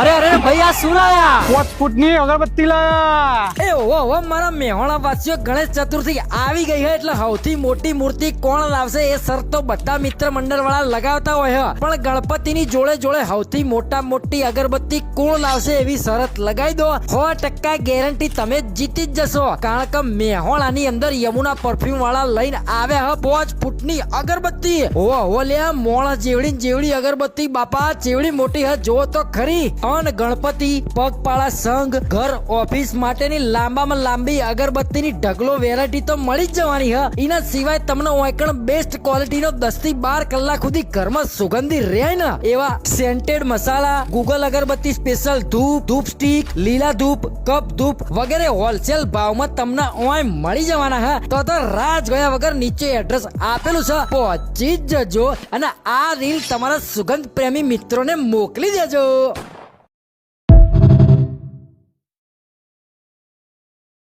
અરે અરે ભાઈ આ શું લાયા? પાંચ ફૂટની અગરબત્તી લાયા. એ ઓહો ઓહો મારા મેહોણા વાસીઓ ગણેશ ચતુર્થી આવી ગઈ હે એટલે સૌથી મોટી મૂર્તિ કોણ લાવશે એ શરત તો બધા મિત્ર મંડળ વાળા લગાવતા હોય પણ ગણપતિની જોડે જોડે સૌથી મોટા મોટી અગરબત્તી કોણ લાવશે એવી શરત લગાવી દો. સો ટકા ગેરંટી તમે જીતી જ જશો. કારણ કે મેહોણાની અંદર યમુના પરફ્યુમ વાળા લઈને આવ્યા હ પાંચ ફૂટની અગરબત્તી. ઓહો લે મોળા જેવડી જેવડી અગરબત્તી બાપા ચેવડી મોટી હ જો તો ખરી. અન ગણપતિ, પગપાળા સંઘ, ઘર, ઓફિસ માટેની લાંબામાં લાંબી અગરબત્તીની ઢગલો વેરાયટી તો મળી જ જવાની, હ. એના સિવાય તમને ઓયકણ બેસ્ટ ક્વોલિટીનો દસથી બાર કલાક સુધી ઘરમાં સુગંધી રહે ને. એવા સેન્ટેડ મસાલા ગૂગલ અગરબત્તી સ્પેશિયલ ધૂપ ધૂપ સ્ટીક લીલા ધૂપ, કપ ધૂપ વગેરે હોલસેલ ભાવમાં તમને ઓય મળી જવાના, હા. તો તો રાહ ગયા વગર નીચે એડ્રેસ આપેલું છે. પહોંચી જજો અને આ રીલ તમારા સુગંધ પ્રેમી મિત્રોને મોકલી દેજો.